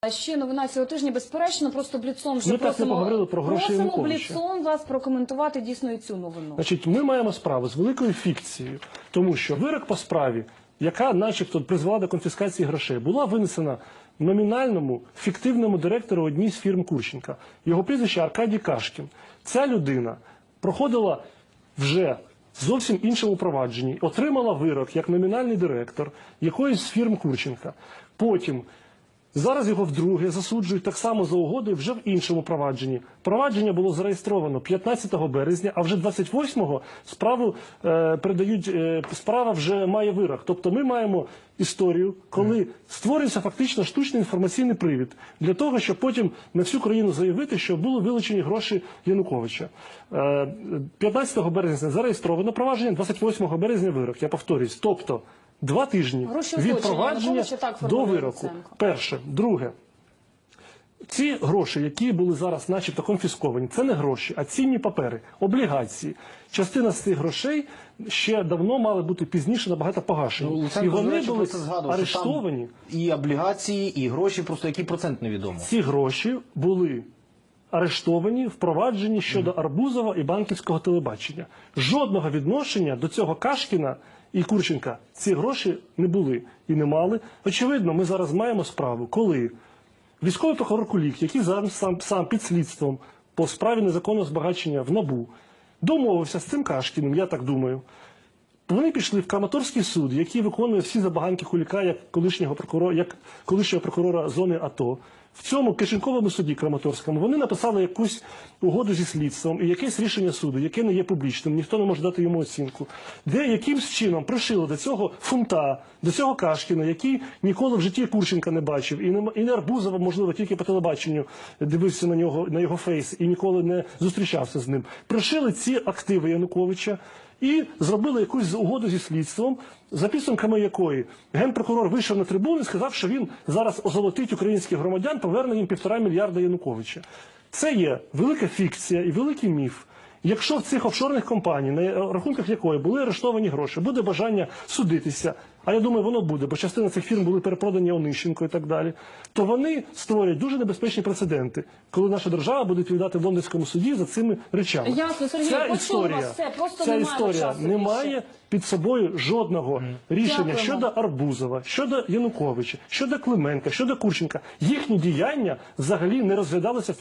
А ще новина цього тижня, безперечно, просто бліцом вже Ми так не поговорили про гроші просимо Януковича. бліцом вас прокоментувати дійсно і цю новину. Значить, ми маємо справу з великою фікцією, тому що вирок по справі, яка, начебто, призвела до конфіскації грошей, була винесена номінальному фіктивному директору одній з фірм Курченка. Його прізвище Аркадій Кашкін. Ця людина проходила вже зовсім іншому провадженні, отримала вирок як номінальний директор якоїсь з фірм Курченка. Потім Зараз його вдруге засуджують так само за угодою вже в іншому провадженні. Провадження було зареєстровано 15 березня, а вже 28-го справу е, передають. Е, справа вже має вирок. Тобто ми маємо історію, коли створюється фактично штучний інформаційний привід для того, щоб потім на всю країну заявити, що були вилучені гроші Януковича. Е, 15 березня зареєстровано провадження, 28 березня вирок. Я повторюсь. Тобто два тижні Гроші від провадження так до формулює вироку. Луценко. Перше, друге. Ці гроші, які були зараз, начебто, конфісковані, це не гроші, а цінні папери, облігації. Частина з цих грошей ще давно мали бути пізніше набагато погашені. Ну, і вони речі, були згадував, арештовані. і облігації, і гроші, просто який процент невідомо. Ці гроші були арештовані в провадженні щодо Арбузова і банківського телебачення. Жодного відношення до цього Кашкіна і Курченка ці гроші не були і не мали. Очевидно, ми зараз маємо справу, коли військовий прокурор Кулік, який зараз сам, сам під слідством по справі незаконного збагачення в НАБУ, домовився з цим Кашкіним, я так думаю. Вони пішли в Краматорський суд, який виконує всі забаганки Куліка як колишнього прокурора, як колишнього прокурора зони АТО. В цьому кишеньковому суді Краматорському вони написали якусь угоду зі слідством і якесь рішення суду, яке не є публічним, ніхто не може дати йому оцінку, де якимсь чином пришили до цього фунта, до цього Кашкіна, який ніколи в житті Курченка не бачив, і не, і не Арбузова, можливо, тільки по телебаченню дивився на нього на його фейс і ніколи не зустрічався з ним. Пришили ці активи Януковича і зробили якусь угоду зі слідством, за підсумками якої генпрокурор вийшов на трибуну і сказав, що він зараз озолотить українських громадян, поверне їм півтора мільярда Януковича. Це є велика фікція і великий міф. Якщо в цих офшорних компаній, на рахунках якої були арештовані гроші, буде бажання судитися, а я думаю, воно буде, бо частина цих фірм були перепродані Онищенко і так далі, то вони створять дуже небезпечні прецеденти, коли наша держава буде відповідати в лондонському суді за цими речами. Ясно, Сергій, ця історія, вас все, просто ця немає історія не має під собою жодного рішення Дякуємо. щодо Арбузова, щодо Януковича, щодо Клименка, щодо Курченка. Їхні діяння взагалі не розглядалися в